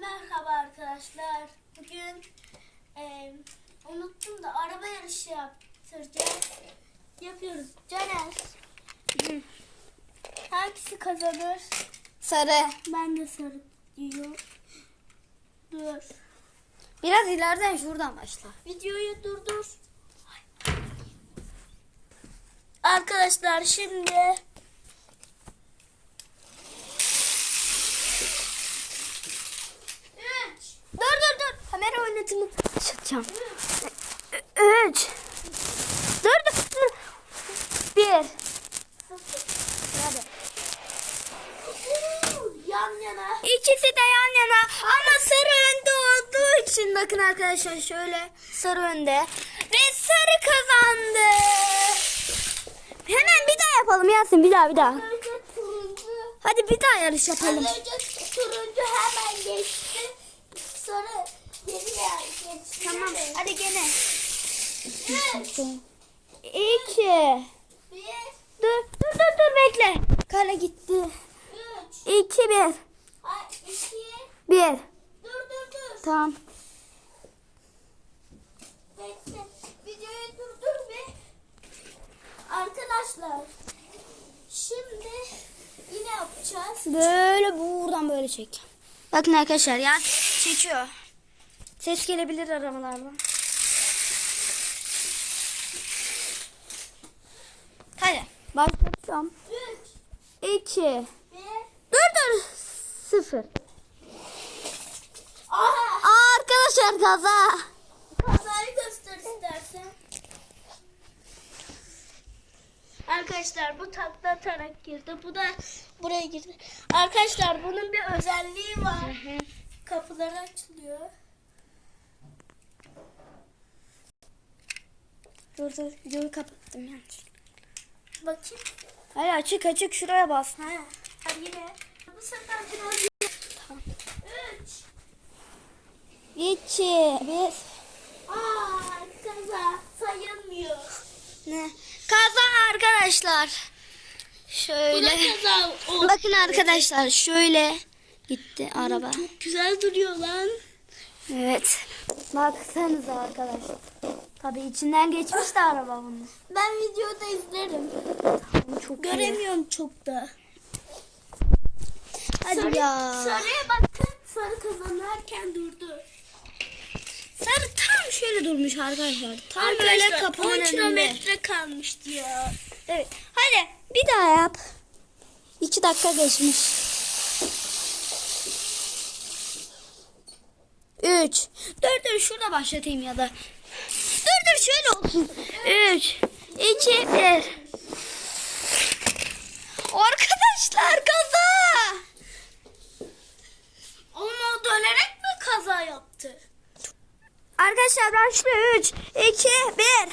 merhaba arkadaşlar. Bugün e, unuttum da araba yarışı yaptıracağız. Yapıyoruz. Caner. Hangisi kazanır? Sarı. Ben de sarı diyor. Dur. Biraz ileriden şuradan başla. Videoyu durdur. Arkadaşlar şimdi Üç. Dur dur dur. Oynatımı açacağım. Üç. Dur dur dur. Bir. Hadi. Yan yana. İkisi de yan yana ama sarı önde olduğu için bakın arkadaşlar şöyle sarı önde ve sarı kazandı. Hemen bir daha yapalım Yasin bir daha bir daha. Hadi bir daha yarış Az yapalım. önce turuncu hemen geçti. Sonra. Tamam hadi gene. İki. Dur dur dur dur bekle. Kale gitti. İki bir. Bir. Dur dur dur. Tamam. Bekle. Videoyu durdur bir. Arkadaşlar. Şimdi yine yapacağız. Böyle buradan böyle çek. Bakın arkadaşlar ya çekiyor. Ses gelebilir arabalardan. Hadi başlayacağım. Üç. İki. Bir. Dur dur. Sıfır. Aha. Aa, arkadaşlar kaza. Kazayı göster istersen. Arkadaşlar bu takla atarak girdi. Bu da buraya girdi. Arkadaşlar bunun bir özelliği var. Kapıları açılıyor. Dur dur videoyu kapattım yanlış. Bakayım. Hayır açık açık şuraya bas. Ha. Hadi yine. Bu sefer biraz Tamam. Üç. İki. Bir. Aa kaza sayılmıyor. Ne? Kaza arkadaşlar. Bu Şöyle. da kaza. Bakın arkadaşlar şöyle gitti araba. Çok güzel duruyor lan. Evet. Baksanıza arkadaşlar. Tabii içinden geçmiş de araba bunun. Ben videoda izlerim. Çok iyi. Göremiyorum çok da. Hadi Sarı- ya. Sarıya bakın. Sarı kazanırken durdu. Sarı tam şöyle durmuş arkadaşlar. Tam böyle Arkadaşlar, kapının 10 önünde. kilometre kalmıştı ya. Evet. Hadi bir daha yap. İki dakika geçmiş. Üç. Dur dur şurada başlatayım ya da. Dur dur şöyle olsun. Üç. iki, bir. Arkadaşlar kaza. Ama o dönerek mi kaza yaptı? Arkadaşlar başlıyor. Üç, iki, bir.